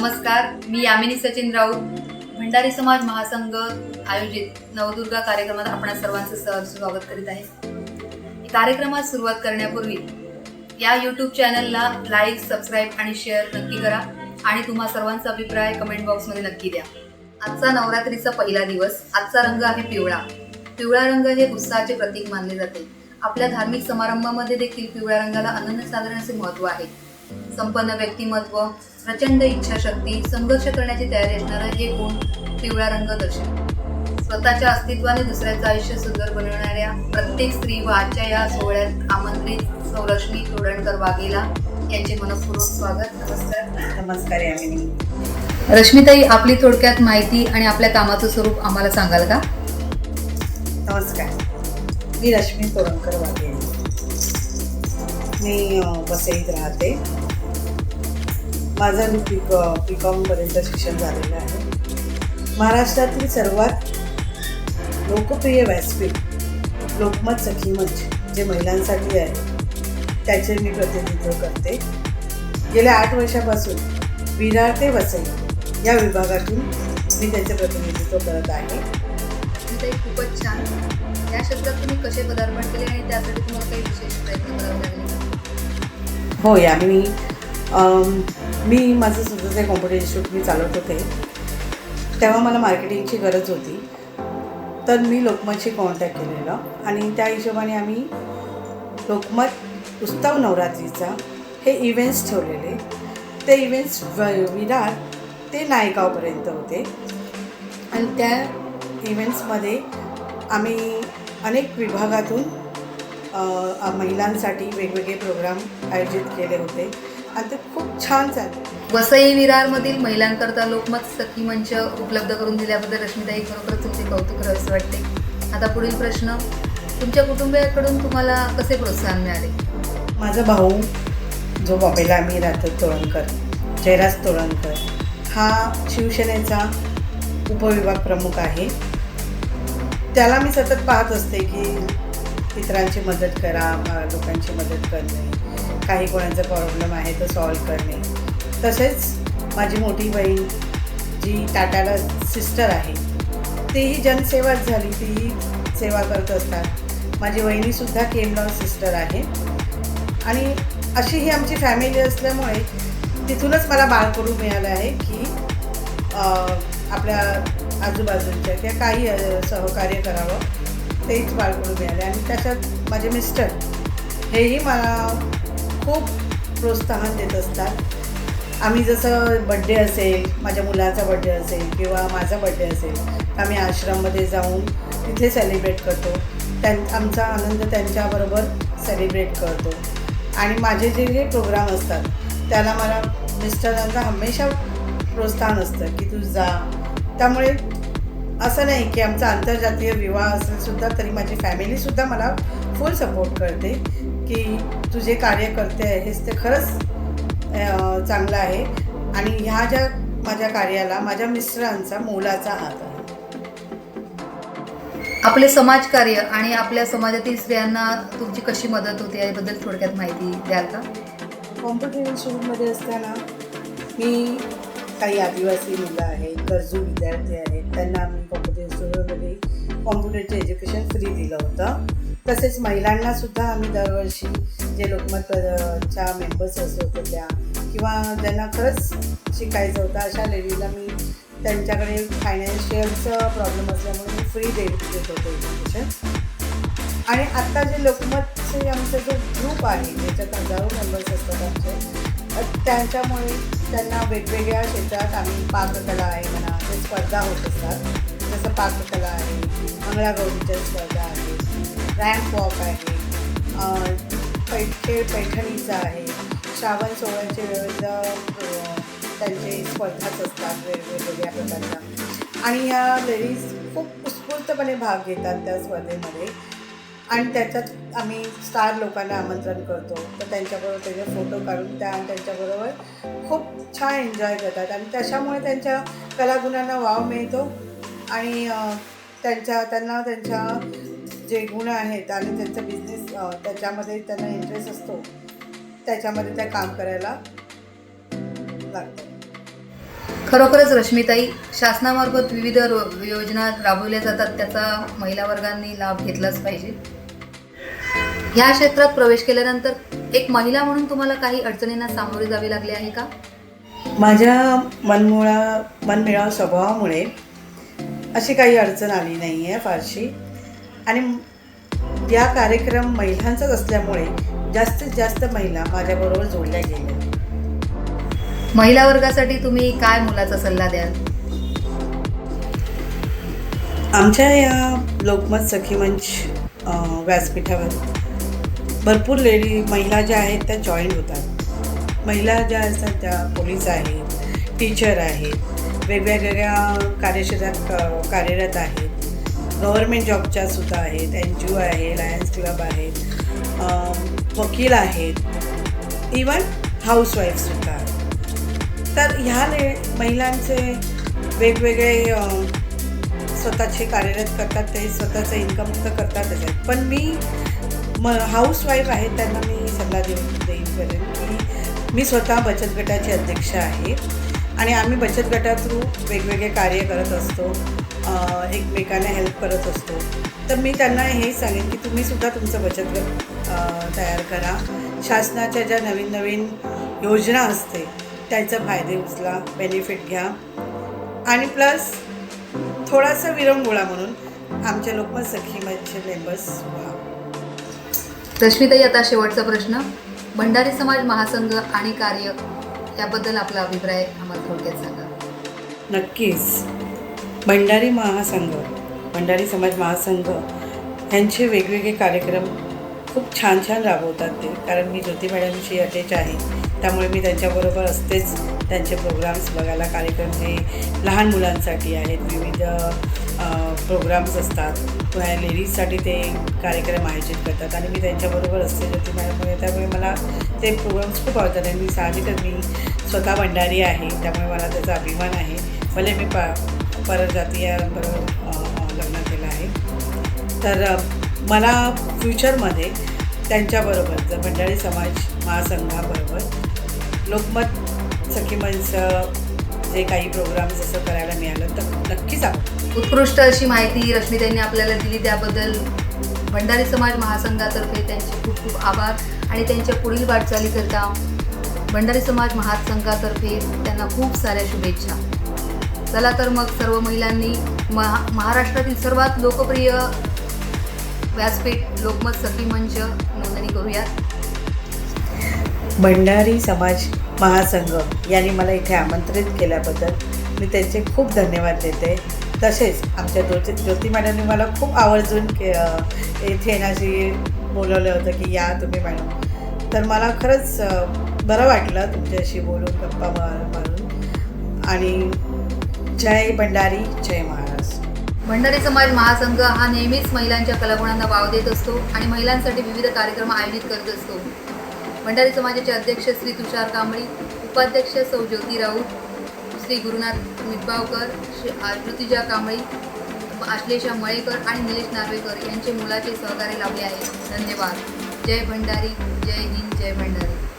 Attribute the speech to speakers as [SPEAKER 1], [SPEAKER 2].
[SPEAKER 1] नमस्कार मी यामिनी सचिन राऊत. भंडारी समाज महासंघ आयोजित नवदुर्गा कार्यक्रमात आपणा सर्वांचं सहर्ष स्वागत करीत आहे. कार्यक्रमात सुरुवात करण्यापूर्वी या यूट्यूब चॅनलला लाईक सबस्क्राईब आणि शेअर नक्की करा आणि तुम्हा सर्वांचा अभिप्राय कमेंट बॉक्समध्ये नक्की द्या. आजचा नवरात्रीचा पहिला दिवस आजचा रंग आहे पिवळा. पिवळा रंग हे उत्साहाचे प्रतीक मानले जाते. आपल्या धार्मिक समारंभामध्ये देखील पिवळ्या रंगाला अनन्यसाधारण असे महत्त्व आहे. संपन्न व्यक्तिमत्व प्रचंड इच्छाशक्ती संघर्ष करण्याची तयारी असणारा हे गुण पिवळा रंग दर्शवतो स्वतःच्या अस्तित्वाने दुसऱ्याचं आयुष्य सुंदर बनवणाऱ्या प्रत्येक स्त्री व आजच्या या सोहळ्यात आमंत्रित सौरश्मी तोडणकर वाघेला यांचे मनपूर्वक स्वागत नमस्कार.
[SPEAKER 2] नमस्कार यामिनी.
[SPEAKER 1] रश्मिताई आपली थोडक्यात माहिती आणि आपल्या कामाचं स्वरूप आम्हाला सांगाल का?
[SPEAKER 2] नमस्कार. मी रश्मी तोरणकर वाघे मी वसईत राहते. माझं पी पी कॉमपर्यंत शिक्षण झालेलं आहे. महाराष्ट्रातील सर्वात लोकप्रिय व्यासपीठ लोकमत सखी मंच जे महिलांसाठी आहे त्याचे मी प्रतिनिधित्व करते. गेल्या आठ वर्षापासून विरार ते वसई या विभागातून मी त्याचे प्रतिनिधित्व करत आहे.
[SPEAKER 1] ते खूपच छान. या शब्दात तुम्ही कसे पदार्पण केले आणि त्यासाठी तुम्हाला काही विशेष प्रयत्न करावे लागले?
[SPEAKER 2] हो आम्ही मी माझं स्वतःचं कॉम्प्युटर इन्स्टिट्यूट मी चालवत होते. तेव्हा मला मार्केटिंगची गरज होती. तर मी लोकमतशी कॉन्टॅक्ट केलेलं आणि त्या हिशोबाने आम्ही लोकमत उत्सव नवरात्रीचा हे इव्हेंट्स ठेवलेले. ते इव्हेंट्स विरार ते नायगावपर्यंत होते. आणि त्या इव्हेंट्समध्ये आम्ही अनेक विभागातून महिलांसाठी वेगवेगळे प्रोग्राम आयोजित केले होते. आणि ते खूप छान चालले
[SPEAKER 1] वसई विरारमधील महिलांकरता लोकमत सखी मंच उपलब्ध करून दिल्याबद्दल रश्मिताई खरोखर तुमचे कौतुक असे वाटते. आता पुढील प्रश्न तुमच्या कुटुंबियाकडून तुम्हाला कसे प्रोत्साहन मिळाले?
[SPEAKER 2] माझा भाऊ जो बॉम्बेला आम्ही राहतो तोरणकर जयराज तोरणकर हा शिवसेनेचा उपविभाग प्रमुख आहे. त्याला मी सतत पाहत असते की इतरांची मदत करा लोकांची मदत करणे काही कोणाचा प्रॉब्लेम आहे तो सॉल्व करणे. तसेच माझी मोठी बहीण जी टाटाला सिस्टर आहे तीही जनसेवाच झाली तीही सेवा करत असतात. माझी वहिनीसुद्धा केमलॉन सिस्टर आहे. आणि अशी ही आमची फॅमिली असल्यामुळे तिथूनच मला बाळकडू मिळालं आहे की आपल्या आजूबाजूच्या किंवा काही सहकार्य करावं. तेच बाळकडू मिळाले आणि त्याच्यात माझे मिस्टर हेही मला खूप प्रोत्साहन देत असतात. आम्ही जसं बड्डे असेल माझ्या मुलाचा बड्डे असेल किंवा माझा बड्डे असेल तर आम्ही आश्रममध्ये जाऊन तिथे सेलिब्रेट करतो. त्यां आमचा आनंद त्यांच्याबरोबर सेलिब्रेट करतो. आणि माझे जे जे प्रोग्राम असतात त्याला मला मिस्टरांचा हमेशा प्रोत्साहन असतं की तू जा. त्यामुळे असं नाही की आमचा आंतरजातीय विवाह असेल सुद्धा तरी माझी फॅमिलीसुद्धा मला फुल सपोर्ट करते की तू जे कार्य करते आहेस ते खरंच चांगलं आहे. आणि ह्या ज्या माझ्या कार्याला माझ्या मिस्टरांचा मोलाचा हात आहे.
[SPEAKER 1] आपले समाजकार्य आणि आपल्या समाजातील स्त्रियांना तुमची कशी मदत होते याबद्दल थोडक्यात माहिती द्याल का?
[SPEAKER 2] कॉम्प्युटर इन्स्टिट्यूटमध्ये असताना मी काही आदिवासी मुलं आहेत गरजू विद्यार्थी आहेत त्यांना आम्ही कॉम्प्युटर इन्स्टिट्यूटमध्ये कॉम्प्युटरचे एज्युकेशन फ्री दिलं होतं. तसेच महिलांना सुद्धा आम्ही दरवर्षी जे लोकमत च्या मेंबर्स असत होत्या किंवा ज्यांना खरंच शिकायचं होतं अशा लेडीजला मी त्यांच्याकडे फायनान्शियलचा प्रॉब्लेम असल्यामुळे मी फ्री देत देत होते एज्युकेशन आणि आत्ता जे लोकमतचे आमचा जो ग्रुप आहे ज्याच्यात हजारो मेंबर्स असतात आमचे त्यांच्यामुळे त्यांना वेगवेगळ्या क्षेत्रात आम्ही पाककला आहे म्हणा ते स्पर्धा होत असतात जसं पाककला आहे मंगळागौरीच्या स्पर्धा आहे रॅम्प वॉक आहे अ, पैठे पैठणीचा आहे श्रावण सोहळ्याचे विविध त्यांचे स्पर्धाच असतात वेगवेगळ्या प्रकारच्या. आणि ह्या लेडीज खूप उत्स्फूर्तपणे भाग घेतात त्या स्पर्धेमध्ये. आणि त्याच्यात आम्ही स्टार लोकांना आमंत्रण करतो. तर त्यांच्याबरोबर त्याचे फोटो काढून त्या त्यांच्याबरोबर खूप छान एन्जॉय करतात. आणि त्याच्यामुळे त्यांच्या कलागुणांना वाव मिळतो. आणि त्यांच्या त्यांना त्यांच्या जे गुण आहेत आणि त्यांचा बिझनेस त्याच्यामध्ये त्यांना इंटरेस्ट असतो त्याच्यामध्ये त्या काम करायला लागतं
[SPEAKER 1] खरोखरच रश्मिताई शासनामार्फत विविध रो- योजना राबवल्या जातात. त्याचा महिला वर्गांनी लाभ घेतलाच पाहिजे. ह्या क्षेत्रात प्रवेश केल्यानंतर एक महिला म्हणून तुम्हाला काही अडचणींना सामोरे जावे लागले आहे का?
[SPEAKER 2] माझ्या मनमुळा मनमिळाव स्वभावामुळे अशी काही अडचण आली नाही आहे फारशी. आणि या कार्यक्रम महिलांचाच असल्यामुळे जास्तीत जास्त महिला माझ्याबरोबर जोडल्या गेल्या.
[SPEAKER 1] महिला वर्गासाठी तुम्ही काय मुलाचा सल्ला द्याल?
[SPEAKER 2] आमच्या या लोकमत सखी मंच व्यासपीठावर भरपूर लेडी महिला ज्या आहेत त्या जॉईन होतात. महिला ज्या असतात त्या पोलीस आहेत टीचर आहेत वेगवेगळ्या कार्यक्षेत्रात क- कार्यरत आहेत. गव्हर्मेंट जॉबच्या सुद्धा आहेत एन जी ओ आहे लायन्स क्लब आहेत वकील आहेत. इवन हाऊसवाईफसुद्धा तर ह्या ले महिलांचे वेगवेगळे स्वतःचे कार्यरत करतात ते स्वतःचं इन्कम तर करतातच. आहेत पण मी म हाऊसवाईफ आहेत त्यांना मी सल्ला देऊन देईन करेन की मी स्वतः बचत गटाची अध्यक्ष आहे. आणि आम्ही बचत गटा थ्रू वेगवेगळे कार्य करत असतो. एकमेकांना हेल्प करत असतो. तर मी त्यांना हे सांगेन की तुम्ही सुद्धा तुमचं बचत गट तयार करा. शासनाच्या ज्या नवीन नवीन योजना असते त्याचा फायदे उचला बेनिफिट घ्या. आणि प्लस थोडासा विरंगुळा म्हणून आमच्या लोकमत सखी मच्छे मेंबर्स व्हा.
[SPEAKER 1] रश्मिताई आता शेवटचा प्रश्न. भंडारी समाज महासंघ आणि कार्य याबद्दल आपला अभिप्राय आम्हाला थोडक्यात सांगा.
[SPEAKER 2] नक्कीच. भंडारी महासंघ भंडारी समाज महासंघ यांचे वेगवेगळे कार्यक्रम खूप छान छान राबवतात ते. कारण मी ज्योती मॅडमची अटॅच आहे. त्यामुळे मी त्यांच्याबरोबर असतेच. त्यांचे प्रोग्राम्स बघायला कार्यक्रम जे लहान मुलांसाठी आहेत. विविध प्रोग्राम्स असतात. पुन्हा लेडीजसाठी ते कार्यक्रम आयोजित करतात आणि मी त्यांच्याबरोबर असते. ज्योती मॅडममुळे त्यामुळे मला ते प्रोग्राम्स खूप आवडतात आणि मी साहजिकच मी स्वतः भंडारी आहे. त्यामुळे मला त्याचा अभिमान आहे. भले मी पा परजातीयांबरोबर लग्न केलं आहे. तर मला फ्युचरमध्ये त्यांच्याबरोबर जर भंडारी समाज महासंघाबरोबर लोकमत सखी मंच जे काही प्रोग्राम्स असं करायला मिळालं तर नक्कीच आवडतं
[SPEAKER 1] उत्कृष्ट अशी माहिती रश्मीताईंनी आपल्याला दिली. त्याबद्दल भंडारी समाज महासंघातर्फे त्यांचे खूप खूप आभार आणि त्यांच्या पुढील वाटचालीकरता भंडारी समाज महासंघातर्फे त्यांना खूप साऱ्या शुभेच्छा. चला तर मग सर्व महिलांनी महा महाराष्ट्रातील सर्वात लोकप्रिय व्यासपीठ लोकमत सखी मंच नोंदणी करूयात.
[SPEAKER 2] भंडारी समाज महासंघ यांनी मला इथे आमंत्रित केल्याबद्दल मी त्यांचे खूप धन्यवाद देते. तसेच आमच्या ज्योती ज्योती मॅडमने मला खूप आवर्जून के अ, इथे बोलवलं होतं की या तुम्ही मॅडम. तर मला खरंच बरं वाटलं तुमच्याशी बोलून गप्पा मारून. आणि जय भंडारी जय महाराष्ट्र
[SPEAKER 1] भंडारी समाज महासंघ हा नेहमीच महिलांच्या कलागुणांना वाव देत असतो आणि महिलांसाठी विविध कार्यक्रम आयोजित करत असतो. भंडारी समाजाचे अध्यक्ष श्री तुषार कांबळी उपाध्यक्ष सौ ज्योती राऊत श्री गुरुनाथ मिटबावकर श्री ऋतुजा कांबळी आश्लेषा मळेकर आणि निलेश नार्वेकर यांचे मुलाचे सहकार्य लाभले आहे. धन्यवाद. जय भंडारी. जय हिंद. जय भंडारी.